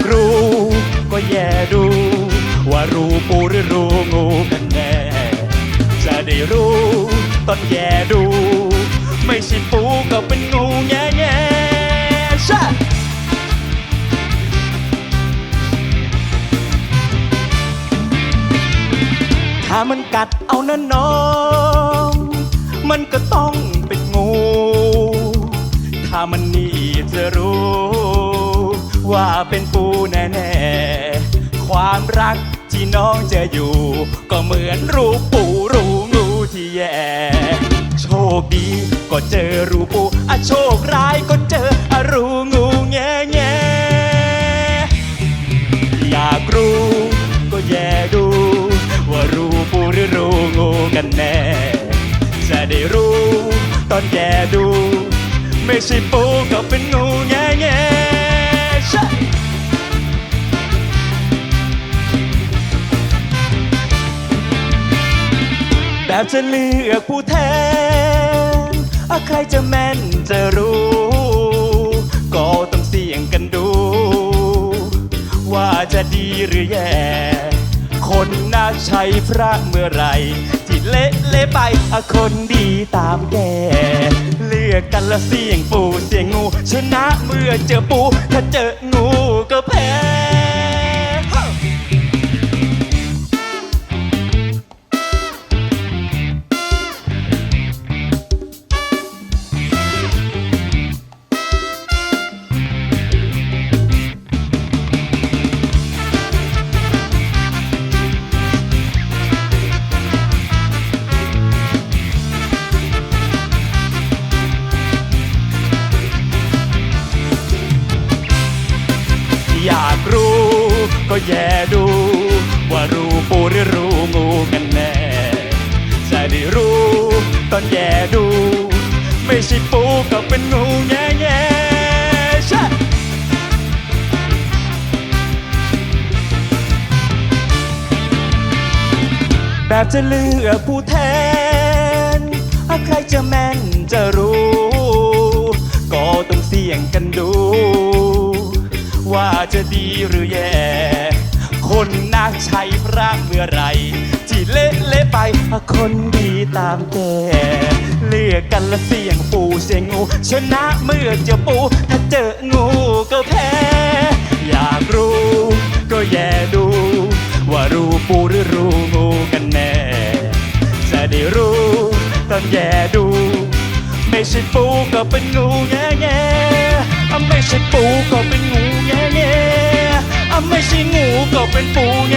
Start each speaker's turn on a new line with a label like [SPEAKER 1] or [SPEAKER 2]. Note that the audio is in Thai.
[SPEAKER 1] ากรู้ ก็แย่ดู ว่ารู้ปูหรือรู้งูกันแน่ จะได้รู้ตอนแย่ดู ไม่ใช่ปูก็เป็นงูแง่แง่ชะถ้ามันกัดเอานั่นน้อง มันก็ เป็นปูแน่ๆ ความรักที่น้องจะอยู่ ก็เหมือนรูปูรูงูที่แย่ โชคดีก็เจอรูปูอะโชคร้ายก็เจออะรูงูแง่แง่อยากรู้ก็แย่ดู ว่ารู้ปูหรือรูงูกันแน่ จะได้รู้ตอนแย่ดู ไม่ใช่ปูก็เป็น แบบจะเลือกผู้แทนอะใครจะแม่นจะรู้ ก็ต้องเสี่ยงกันดู ว่าจะดีหรือแย่ คนน่าใช้พระเมื่อไรที่เละเละไปอะคนดีตามแก เลือกกันละเสี่ยงปูเสี่ยงงู ชนะเมื่อเจอปู ถ้าเจองูก็แพ้ากรู้ ก็แย่ดู ว่ารู้ปูหรือรู้งูกันแน่ จะได้รู้ตอนแย่ดู ไม่ใช่ปูก็เป็นงูแง่แง่ใช่แบบจะเลือกผู้แทนถ้าใครจะแม่นจะรู้ ก็ต้องเสี่ยงกันดู ว่าจะดีหรือแย่ คนน่าใช้พระเมื่อไรที่เละเละไป คนดีตามแกเลือกกันละเสี่ยงปูเสี่ยงงู ชนะเมื่อเจอปูถ้าเจองูก็แพ้ อยากรู้ก็แย่ดู ว่ารู้ปูหรือรู้งูกันแน่จะได้รู้ตอนแย่ดู ไม่ใช่ปูก็เป็นงูแง่แง่ไม่ใช่ปูก็เป็น ไม่ใช่งูก็เป็นปูไง